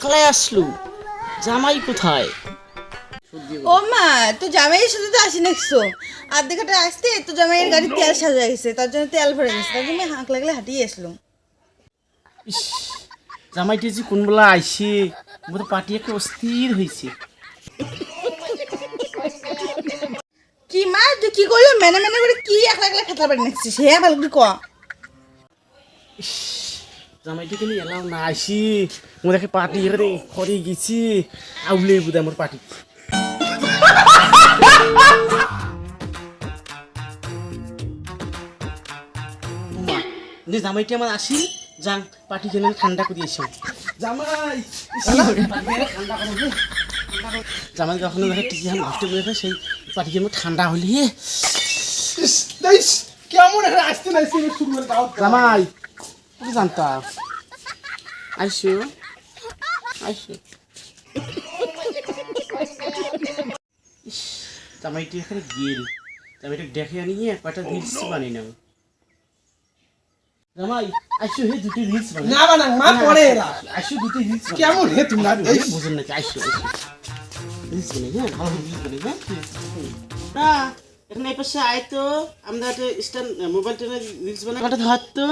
খালায় আসলো? জামাই কোথায়? ও মা তো জামাইয়ের সাথে তো আসি নাকছো আর দেখাটা আসতে তো জামাইয়ের গাড়ি তেল সাজা গেছে তার জন্য তেল ভরে গেছে তার জন্য হাঁক লাগলে হাঁটিয়ে আসলো ইস জামাইটি যে কোনবেলা আইসে মোর পাটি একটা অস্থির হয়েছে কি মা তুই কি করল মেনে মেনে করে কি একলা একলা খেতে পারি নাকছিস হে ভালো ক। জামাইটি কিন্তু এলাও না আইসি পাটি এখানে খরে গেছি। আউলে বোধ আমার যে জামাইটি আমার আসি যাং পাটি কেন ঠান্ডা করে এসে জামাই! ঠান্ডা করো হে। জামাই যখন দেখে টিকি হান নষ্ট করে সেই পাটি কেন ঠান্ডা হলে দেখ কেমন আসতে না আসতে করে দাও জামাই তুমি জানতাম আইসো। আইসো। ইস, জামাইটি এখানে গেল জামাইটা দেখে আনিয়ে কয়টা রিলস বানিয়ে নেব জামাই আইসো হে দুটি রিলস বানাই না বানা মা পরে এরা। আইসো দুটি রিলস কেমন হে তোমরা? এই বুঝুন নাকি আইসো আইসো। রিলস বানাই হ্যাঁ? ভালো রিলস বানাই হ্যাঁ? এখানে এই পাশে আয় তো। আমরা একটা স্ট্যান্ড মোবাইল টেনে রিলস বানাই। ওটা ধর তো।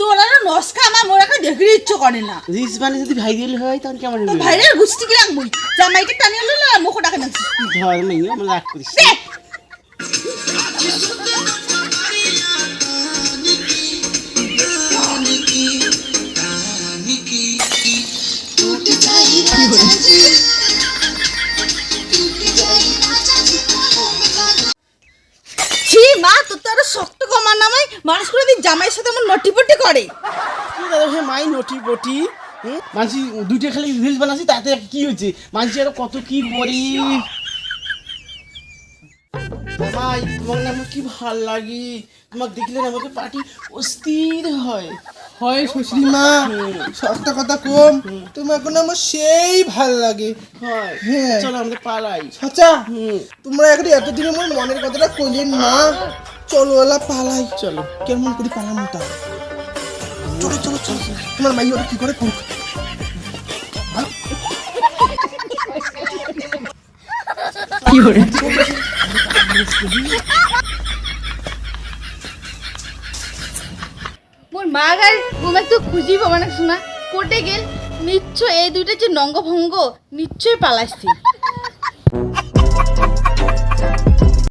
তোরা না নস্কা আমার মোরা কা দেখতে ইচ্ছে করে না। রিলস বানিয়ে যদি ভাইরাল হয় তখন কেমন হবে ভাইরাল গুষ্টি কিরাম মুই জামাইকে টানিয়ে লো না মুখ ডাকে নাকছিস ধর মেয়ে আমরা রাগ করিস। মানুষ করে দিন জামাইয়ের সাথে আমার নটিপটি করে। কি দাদা হে মাই নটি বটি মানসি দুইটা খালি রিলস বানাচ্ছি তাতে কি হয়েছে? মানসি আরও কত কি করি? ভাই তোমার আমার কি ভালো লাগে? তোমাকে দেখলে না আমাকে পার্টি অস্থির হয়। হয় শ্বশুরি মা। সবটা কথা কম। তোমার কোনো আমার সেই ভালো লাগে। হয়। হ্যাঁ। চলো আমরা পালাই সচা। হুম। তোমরা একটা এতদিন আমার মনের কথাটা কইলেন মা? চলো ওলা পালাই চলো। কেমন করে পালাম তা? চলো চলো চলো তোমার মাই ওটা কি করে করুক মোর মা গার ঘুমে তো খুঁজি পাবা না শোনা। কোটে গেল নিশ্চয় এই দুইটা যে নঙ্গ ভঙ্গ নিশ্চয় পালাইছে।